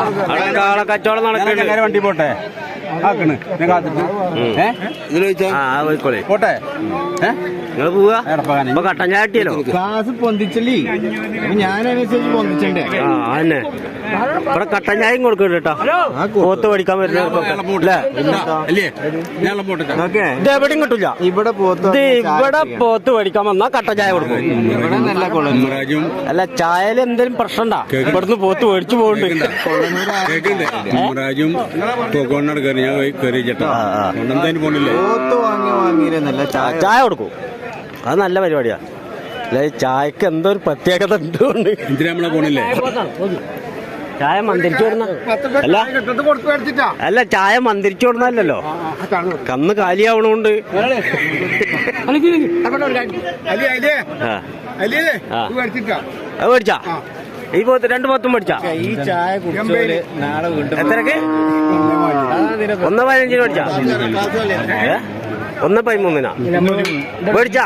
അവിടെ കാള കച്ചവടം നടക്കുന്നുണ്ട് ചങ്ങാരെ വണ്ടി പോട്ടെ. ആക്കണ്. ഞാൻ കാത്തിട്ട്. പോട്ടെ. നിങ്ങൾ പോവാ കട്ടൻ ചാട്ടിയല്ലോ ക്ലാസ് പൊന്തിച്ചല്ലേ. ഞാനനുസരിച്ച് പൊന്തിച്ചണ്ടേ? ആ ഇവിടെ കട്ടൻ ചായയും കൊടുക്കുന്നുണ്ട് കേട്ടോ. പോത്ത് പഠിക്കാൻ വരുന്നവർക്കൊക്കെ ഇത് എവിടെയും കിട്ടില്ല ഇവിടെ പോത്ത് ഇവിടെ പോത്ത് പഠിക്കാൻ വന്നാ കട്ടൻ ചായ കൊടുക്കും. ഇവിടെ നല്ല കൊള്ളു. രാജ്യം അല്ല ചായയിൽ എന്തെങ്കിലും പ്രശ്നണ്ടാ ഇവിടുന്ന് പോത്ത് മേടിച്ചു പോകുന്നുണ്ട് ചായ ചായ കൊടുക്കും. അത് നല്ല പരിപാടിയാ. അല്ല ചായക്ക് എന്തോ ഒരു പ്രത്യേകത ഉണ്ട് എന്തിനാ നമ്മളെ പോണില്ലേ? ചായ മന്ദിരിച്ചു കൊടുന്ന അല്ല. അല്ല ചായ മന്ദിരിച്ചു കൊടുന്നല്ലോ കന്ന് കാലിയാവണോണ്ട്. അത് മേടിച്ചാ? ഈ പോത്ത് രണ്ട് പത്തും മേടിച്ചാ? ഈ ചായ കുടിച്ചോൽ നാളെ വീണ്ടും എത്രക്ക്? ഒന്ന് പതിനഞ്ചിന് മേടിച്ചാ? ഒന്ന് പതിമൂന്നിനാ? മേടിച്ചാ?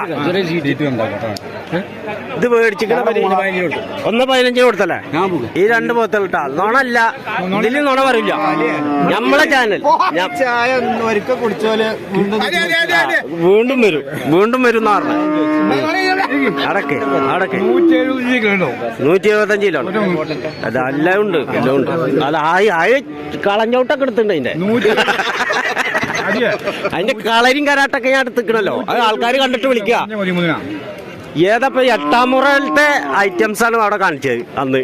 ഇത് മേടിച്ചിട്ട് ഒന്ന് പതിനഞ്ചിന് കൊടുത്തല്ലേ? ഈ രണ്ട് പോത്തലിട്ടാ നോണല്ല. ഇതിൽ നോണ പറയില്ല നമ്മളെ ചാനൽ വീണ്ടും വരും. വീണ്ടും വരും എന്നാ അടക്ക് അടക്ക്. നൂറ്റി എഴുപത്തഞ്ച് കിലോ. അത് എല്ലാം ഉണ്ട്. എല്ലാം ഉണ്ട് അത് ആയി ആയി കളഞ്ഞോട്ടൊക്കെ എടുത്തിട്ടുണ്ട് അതിന്റെ. അതിന്റെ കളരിയും കരാട്ടൊക്കെ ഞാൻ എടുത്തിക്കണല്ലോ അത് ആൾക്കാർ കണ്ടിട്ട് വിളിക്കുക. ഏതപ്പോ എട്ടാം മുറയിലത്തെ ഐറ്റംസ് ആണ് അവിടെ കാണിച്ചത് അന്ന്.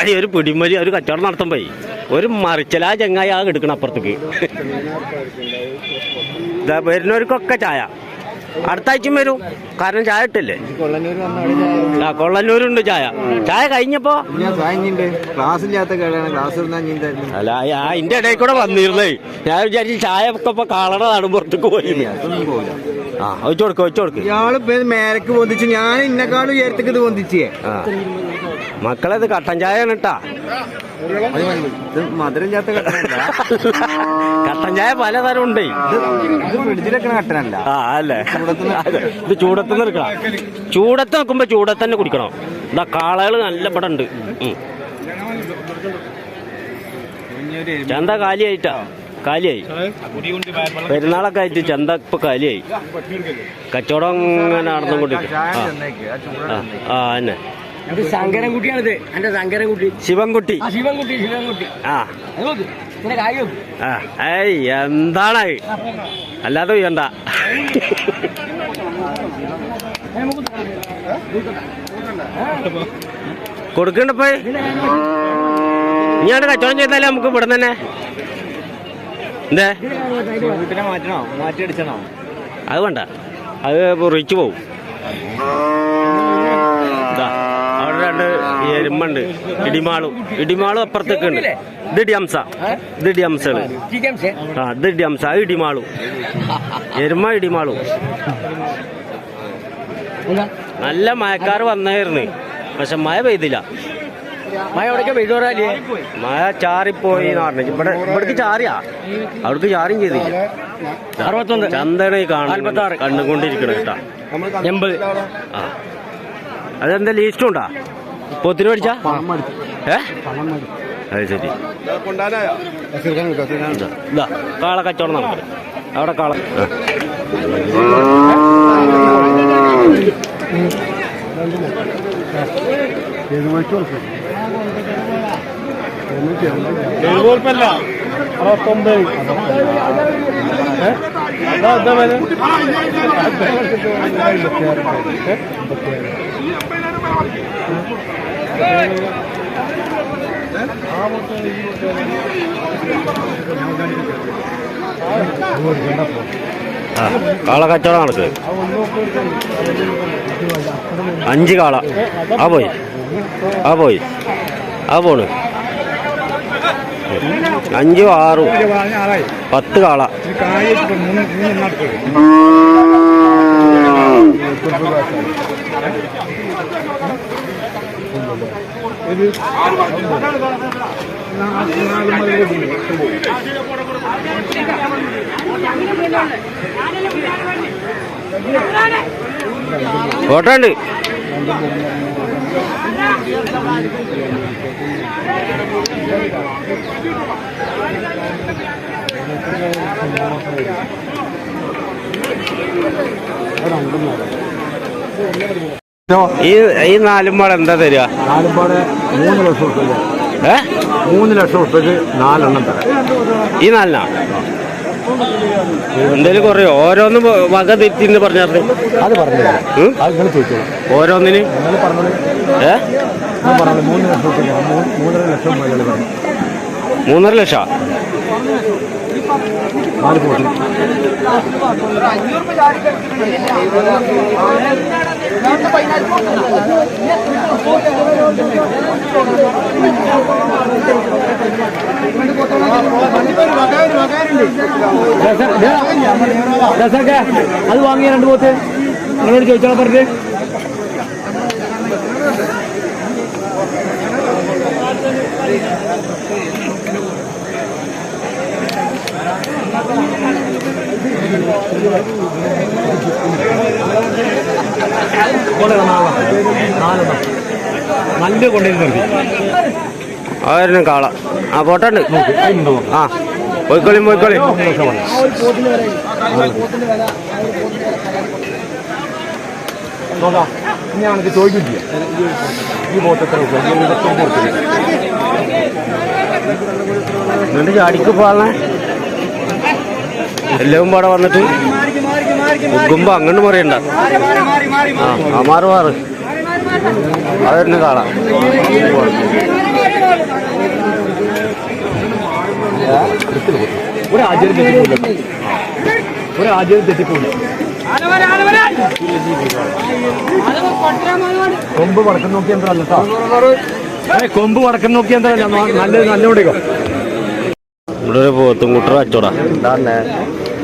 അതെ ഒരു പിടിമരി ഒരു കച്ചവടം നടത്തുമ്പോ ഒരു മറിച്ചല ചെങ്ങായി ആ എടുക്കണം അപ്പുറത്തേക്ക്. വരുന്നവർക്കൊക്കെ ചായ. അടുത്ത വരൂ. കാരണം ചായ ഇട്ടില്ലേ? ആ കൊള്ളന്നൂരുണ്ട് ചായ. ചായ കഴിഞ്ഞപ്പോ? അല്ല ആ അതിന്റെ ഇടയിൽ കൂടെ വന്നിരുന്നേ. ഞാൻ വിചാരിച്ചു ചായ ഒക്കെ ഇപ്പൊ കാളട പുറത്തേക്ക് പോയി ആ ഒഴിച്ചു കൊടുക്ക ഒഴിച്ചു കൊടുക്ക്. ഇയാൾ ഇപ്പൊ ഇത് മേലക്ക് പൊന്തിച്ചു ഞാൻ ഇന്നെക്കാളും ഉയരത്തേക്ക് ഇത് പൊന്തിച്ചേ. മക്കളെ ഇത് കട്ടൻ ചായ ആണ് കേട്ടാ ഇത് മധുരമില്ലാത്ത കട്ടനല്ല. കട്ടൻ ചായ പലതരം ഉണ്ട്. ഇത് ഫ്രിഡ്ജിലൊക്കെ കട്ടനല്ല. ആ അല്ലേ. ഇത് ചൂടത്ത് നിൽക്കണം ചൂടത്ത് നിൽക്കുമ്പോ ചൂടത്ത് തന്നെ കുടിക്കണം. ഇതാ കാളകൾ നല്ല ഇവിടെ ഉണ്ട്. ചന്ത കാലിയായിട്ടാ. കാലിയായി. പെരുന്നാളൊക്കെ ആയിട്ട് ചന്ത ഇപ്പൊ കാലിയായി. കച്ചവടം അങ്ങനെ നടന്നുകൊണ്ടിരിക്കും ആ. ആ തന്നെ ഇത് ശങ്കരൻകുട്ടിയാണിത്. എന്റെ ശങ്കരൻകുട്ടി. ശിവൻകുട്ടി. ആ ശിവൻകുട്ടി ശിവൻകുട്ടി. ആ. അത് നോക്ക്. ഇങ്ങനെ ആ ഏയ് എന്താണ്? അല്ലാതെ ചെയ്യണ്ട കൊടുക്കണ്ടപ്പോ ഇനി അവിടെ കച്ചവടം ചെയ്താലേ നമുക്ക് ഇവിടെ തന്നെ. എന്തേ? മാറ്റണോ? മാറ്റി അടിച്ചണോ അത് വേണ്ട. അത് റിച്ച് പോവും. എരുമുണ്ട് ഇടിമാളും. ഇടിമാളും അപ്പുറത്തേക്ക് ഉണ്ട്. ഇത് ഡിയംസ ഇത് ആ ഇത് ഡിയംസ അത് ഇടിമാളും. എരുമ ഇടിമാളും. നല്ല മഴക്കാർ വന്നായിരുന്നു. പക്ഷെ മഴ പെയ്തില്ല. മഴ എവിടേക്ക് പെയ്തോറാലേ മഴ ചാറിപ്പോയി എന്ന് പറഞ്ഞു. ഇവിടെ ഇവിടേക്ക് ചാറിയാ? അവിടേക്ക് ചാറിയും ചെയ്തില്ല. അറുപത്തൊന്ന്. ചന്ദന കണ്ണുകൊണ്ടിരിക്കണം. കണ്ടുകൊണ്ടിരിക്കണം കേട്ടാ. എൺപത്. ആ. അതെന്താ ലീസ്റ്റുണ്ടോ ഉണ്ടാ? പൊത്തിന് മേടിച്ചാ. ഏ അത് ശരി. ഇതാ, കാള കച്ചവടം നടക്കുന്നത് അവിടെ കാള. ആ. ആ കാള കച്ചവടം നടക്ക് അഞ്ച് കാള. ആ പോയി. ആ പോയി. ആ പോണ്. അഞ്ചും ആറും. പത്ത് കാള. ഫോട്ടോ ഉണ്ട് ഈ ഈ നാലുംപാട് എന്താ തരിക? നാലുംപാട് മൂന്ന് ലക്ഷം ഏ? മൂന്ന് ലക്ഷം ഉറുപ്പ്യക്ക് നാലെണ്ണം തരാം. ഈ നാലിനാ? എന്തേലും കുറയോ? ഓരോന്ന് വക തെറ്റിന്ന് പറഞ്ഞാൽ അത് പറഞ്ഞില്ല? അത് നിങ്ങൾ ചോദിച്ചോളൂ. ഓരോന്നിന്? നിങ്ങൾ പറഞ്ഞത് ഏ? പറഞ്ഞത് മൂന്ന് മൂന്നര ലക്ഷം മുതൽ പറഞ്ഞു. മൂന്നര ലക്ഷം? നാല് കോടി. അത് വാങ്ങിയ രണ്ട് പോത്ത്. നിങ്ങളോട് ചോദിച്ചോളാം പറഞ്ഞത് നാലെണ്ണം. നല്ല കാള. ആ പോട്ടുണ്ട്. ആ പോയിക്കോളി പോയിക്കോളി. ഈ. എന്നിട്ട് ചാടിക്ക് പോകാൻ എല്ലാവും പാടെ വന്നിട്ട്. ഗുമ്പ അങ്ങോട്ട് മറിയണ്ട ആ മാറി മാറ്. അതെന്നെ കാണാം. ഒരു ആചാര്യം തെറ്റിപ്പോയില്ല. ഒരു ആചാര്യം തെറ്റിപ്പോയില്ല. കൊമ്പ് വടക്കം നോക്കി എന്താ കൊമ്പ് വടക്കം നോക്കി എന്താ നല്ല നല്ല ഓടിക്കോ ഇവിടെ ഒരു പോത്തും കുട്ടറ അച്ചോടാ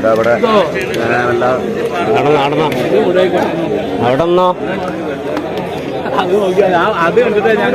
ഇവിടെ. നടന്ന നടന്ന അവിടെ നിന്നോ അത് കണ്ടിട്ട് ഞാൻ